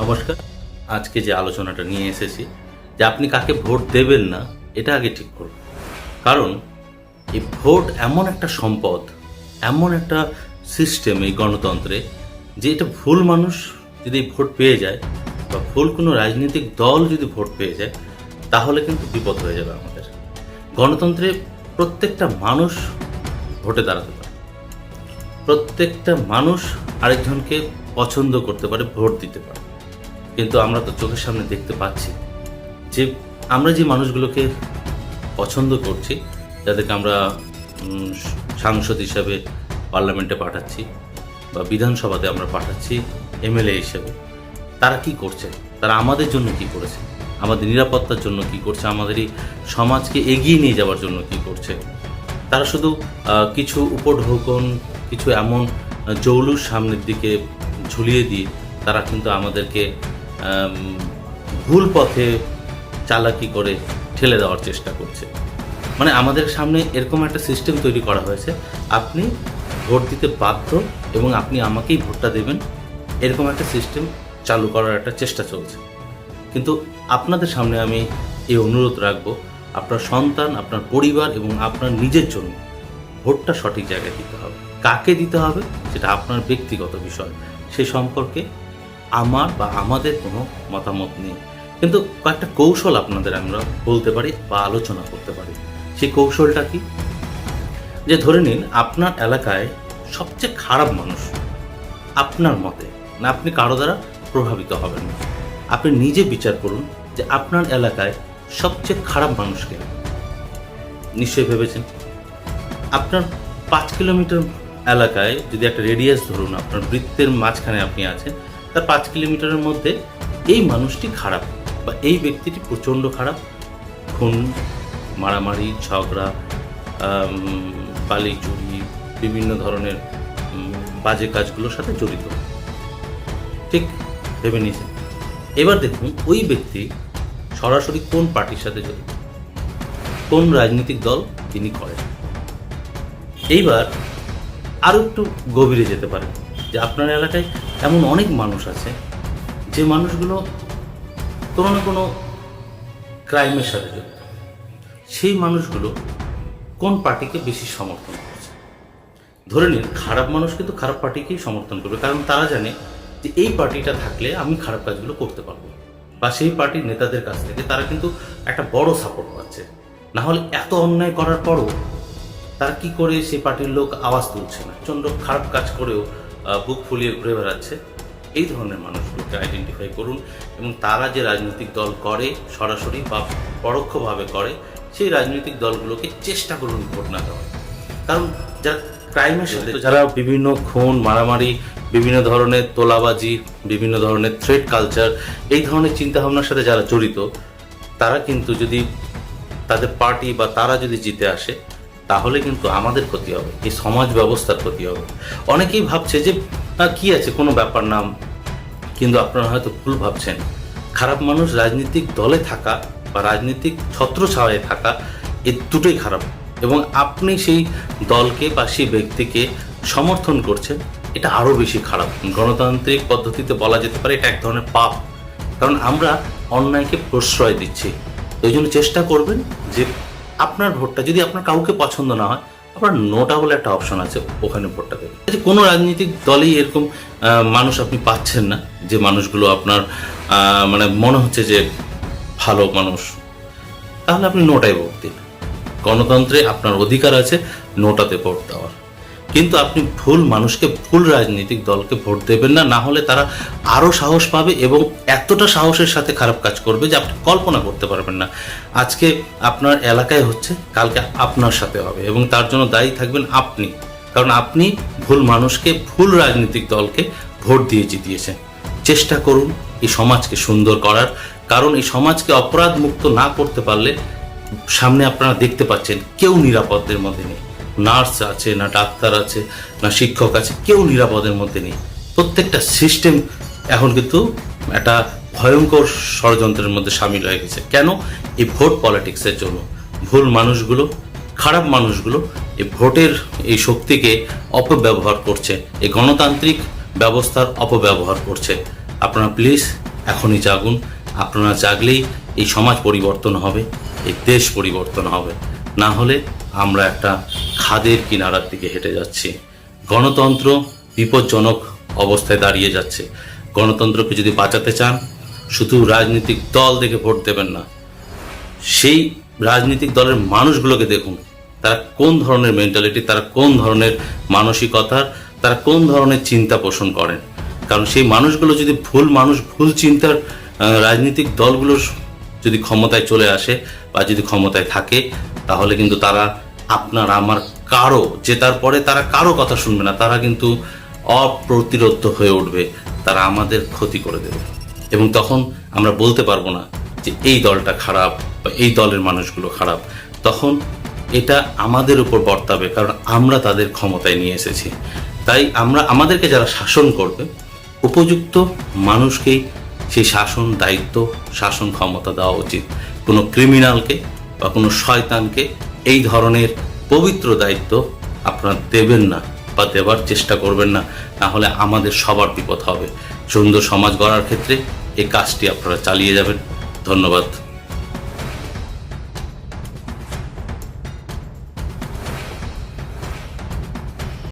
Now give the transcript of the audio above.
নমস্কার। আজকে যে আলোচনাটা নিয়ে এসেছি, যে আপনি কাকে ভোট দেবেন না, এটা আগে ঠিক করুন। কারণ এই ভোট এমন একটা সম্পদ, এমন একটা সিস্টেম এই গণতন্ত্রে, যে এটা ভুল মানুষ যদি ভোট পেয়ে যায়, বা ভুল কোনো রাজনৈতিক দল যদি ভোট পেয়ে যায়, তাহলে কিন্তু বিপদ হয়ে যাবে আমাদের। গণতন্ত্রে প্রত্যেকটা মানুষ ভোটে দাঁড়াতে পারে। প্রত্যেকটা মানুষ আরেকজনকে পছন্দ করতে পারে, ভোট দিতে পারে। কিন্তু আমরা তো চোখের সামনে দেখতে পাচ্ছি যে আমরা যে মানুষগুলোকে পছন্দ করছি যাদেরকে আমরা সাংসদ হিসাবে পার্লামেন্টে পাঠাচ্ছি বা বিধানসভাতে আমরা পাঠাচ্ছি এমএলএ হিসেবে তারা কি করছে? তারা আমাদের জন্য কি করেছে? আমাদের নিরাপত্তার জন্য কি করছে? আমাদের এই সমাজকে এগিয়ে নিয়ে যাওয়ার জন্য কি করছে? তারা শুধু কিছু উপঢৌকন কিছু এমন জৌলুস সামনের দিকে ঝুলিয়ে দিয়ে তারা কিন্তু আমাদেরকে আম, ভুল পথে চালাকি করে ঠেলে দেওয়ার চেষ্টা করছে। মানে আমাদের সামনে এরকম একটা সিস্টেম তৈরি করা হয়েছে, আপনি ভোট দিতে বাধ্য এবং আপনি আমাকেই ভোটটা দেবেন, এরকম একটা সিস্টেম চালু করার একটা চেষ্টা চলছে। কিন্তু আপনাদের সামনে আমি এই অনুরোধ রাখব, আপনার সন্তান, আপনার পরিবার এবং আপনার নিজের জন্য ভোটটা সঠিক জায়গায় দিতে হবে। কাকে দিতে হবে সেটা আপনার ব্যক্তিগত বিষয়। সে সম্পর্কে আমার বা আমাদের কোনো মতামত নেই। কিন্তু কয়েকটা কৌশল আপনাদের আমরা বলতে পারি বা আলোচনা করতে পারি। সেই কৌশলটা কি? যে ধরে নিন, আপনার এলাকায় সবচেয়ে খারাপ মানুষ আপনার মতে, না আপনি কারও দ্বারা প্রভাবিত হবেন না। আপনি নিজে বিচার করুন যে আপনার এলাকায় সবচেয়ে খারাপ মানুষকে নিশ্চয়ই ভেবেছেন? আপনার পাঁচ কিলোমিটার এলাকায় যদি একটা রেডিয়াস ধরুন, আপনার বৃত্তের মাঝখানে আপনি আছেন তার পাঁচ কিলোমিটারের মধ্যে এই মানুষটি খারাপ বা এই ব্যক্তিটি প্রচণ্ড খারাপ। খুন, মারামারি, ঝগড়া বালি চুরি, বিভিন্ন ধরনের বাজে কাজগুলোর সাথে জড়িত। ঠিক ভেবে নিয়েছেন। এবার দেখুন ওই ব্যক্তি সরাসরি কোন পার্টির সাথে জড়িত? কোন রাজনৈতিক দল তিনি করেন? এইবার আরও একটু গভীরে যেতে পারেন যে আপনার এলাকায় এমন অনেক মানুষ আছে যে মানুষগুলো কোনো না কোনো ক্রাইমের সাথে যুক্ত। সেই মানুষগুলো কোন পার্টিকে বেশি সমর্থন করছে? ধরে নিন, খারাপ মানুষ কিন্তু খারাপ পার্টিকেই সমর্থন করবে, কারণ তারা জানে যে এই পার্টিটা থাকলে আমি খারাপ কাজগুলো করতে পারব। বা সেই পার্টির নেতাদের কাছ থেকে তারা কিন্তু একটা বড় সাপোর্ট পাচ্ছে। না হলে এত অন্যায় করার পরও তারা কি করে সেই পার্টির লোক আওয়াজ তুলছে না? প্রচণ্ড খারাপ কাজ করেও বুক ফুলিয়ে ঘুরে বেড়াচ্ছে। এই ধরনের মানুষগুলোকে আইডেন্টিফাই করুন এবং তারা যে রাজনৈতিক দল করে সরাসরি বা পরোক্ষভাবে করে, সেই রাজনৈতিক দলগুলোকে চেষ্টা করুন ভোট না দেওয়ার। কারণ যারা ক্রাইমের সাথে যারা বিভিন্ন খুন, মারামারি, বিভিন্ন ধরনের তোলাবাজি, বিভিন্ন ধরনের থ্রেড কালচার এই ধরনের চিন্তাভাবনার সাথে যারা জড়িত, তারা কিন্তু যদি তাদের পার্টি বা তারা যদি জিতে আসে তাহলে কিন্তু আমাদের ক্ষতি হবে, এই সমাজ ব্যবস্থার ক্ষতি হবে। অনেকেই ভাবছে যে কি আছে? কোনো ব্যাপার না। কিন্তু আপনারা হয়তো ভুল ভাবছেন। খারাপ মানুষ রাজনৈতিক দলে থাকা বা রাজনৈতিক ছত্রছায়ায় থাকা, এ দুটোই খারাপ। এবং আপনি সেই দলকে বা সেই ব্যক্তিকে সমর্থন করছেন, এটা আরও বেশি খারাপ। গণতান্ত্রিক পদ্ধতিতে বলা যেতে পারে এটা এক ধরনের পাপ। কারণ আমরা অন্যায়কে প্রশ্রয় দিচ্ছি। এই জন্য চেষ্টা করবেন যে আপনার ভোটটা যদি আপনার কাউকে পছন্দ না হয়, আপনার নোটা বলে একটা অপশন আছে ওখানে ভোটটা দেবেন আচ্ছা কোনো রাজনৈতিক দলেই এরকম মানুষ আপনি পাচ্ছেন না, যে মানুষগুলো আপনার মানে মনে হচ্ছে যে ভালো মানুষ। তাহলে আপনি নোটাই ভোট দিন। গণতন্ত্রে আপনার অধিকার আছে নোটাতে ভোট দেওয়ার। কিন্তু আপনি ভুল মানুষকে, ভুল রাজনৈতিক দলকে ভোট দেবেন না না হলে তারা আরও সাহস পাবে এবং এতটা সাহসের সাথে খারাপ কাজ করবে যে আপনি কল্পনা করতে পারবেন না। আজকে আপনার এলাকায় হচ্ছে, কালকে আপনার সাথে হবে এবং তার জন্য দায়ী থাকবেন আপনি। কারণ আপনি ভুল মানুষকে, ভুল রাজনৈতিক দলকে ভোট দিয়ে জিতিয়েছেন। চেষ্টা করুন এই সমাজকে সুন্দর করার। কারণ এই সমাজকে অপরাধ মুক্ত না করতে পারলে সামনে আপনারা দেখতে পাচ্ছেন, কেউ নিরাপদের মধ্যে নেই। নার্স আছে, না ডাক্তার আছে, না শিক্ষক আছে, কেউ নিরাপদের মধ্যে নেই। প্রত্যেকটা সিস্টেম এখন কিন্তু একটা ভয়ঙ্কর ষড়যন্ত্রের মধ্যে সামিল হয়ে গেছে। কেন? এই ভোট পলিটিক্সের জন্য। ভুল মানুষগুলো, খারাপ মানুষগুলো এই ভোটের এই শক্তিকে অপব্যবহার করছে। এই গণতান্ত্রিক ব্যবস্থার অপব্যবহার করছে। আপনারা প্লিজ এখনই জাগুন। আপনারা জাগলেই এই সমাজ পরিবর্তন হবে, এই দেশ পরিবর্তন হবে। না হলে আমরা একটা খাদের কিনারার দিকে হেঁটে যাচ্ছি। গণতন্ত্র বিপজ্জনক অবস্থায় দাঁড়িয়ে যাচ্ছে। গণতন্ত্রকে যদি বাঁচাতে চান, শুধু রাজনৈতিক দল দেখে ভোট দেবেন না। সেই রাজনৈতিক দলের মানুষগুলোকে দেখুন, তারা কোন ধরনের মেন্টালিটি তারা কোন ধরনের মানসিকতার, তারা কোন ধরনের চিন্তা পোষণ করেন। কারণ সেই মানুষগুলো যদি ভুল মানুষ, ভুল চিন্তার রাজনৈতিক দলগুলো যদি ক্ষমতায় চলে আসে বা যদি ক্ষমতায় থাকে তাহলে কিন্তু তারা আপনার, আমার কারও জেতার পরে তারা কারও কথা শুনবে না, তারা কিন্তু অপ্রতিরোধ হয়ে উঠবে, তারা আমাদের ক্ষতি করে দেবে। এবং তখন আমরা বলতে পারব না যে এই দলটা খারাপ বা এই দলের মানুষগুলো খারাপ। তখন এটা আমাদের উপর বর্তাবে, কারণ আমরা তাদের ক্ষমতায় নিয়ে এসেছি। তাই আমরা, আমাদেরকে যারা শাসন করবে, উপযুক্ত মানুষকেই সেই শাসন দায়িত্ব, শাসন ক্ষমতা দেওয়া উচিত। কোনো ক্রিমিনালকে বা কোনো শয়তানকে এই ধরনের পবিত্র দায়িত্ব আপনারা দেবেন না বা দেবার চেষ্টা করবেন না না হলে আমাদের সবার বিপদ হবে। সুন্দর সমাজ গড়ার ক্ষেত্রে এই কাজটি আপনারা চালিয়ে যাবেন। ধন্যবাদ।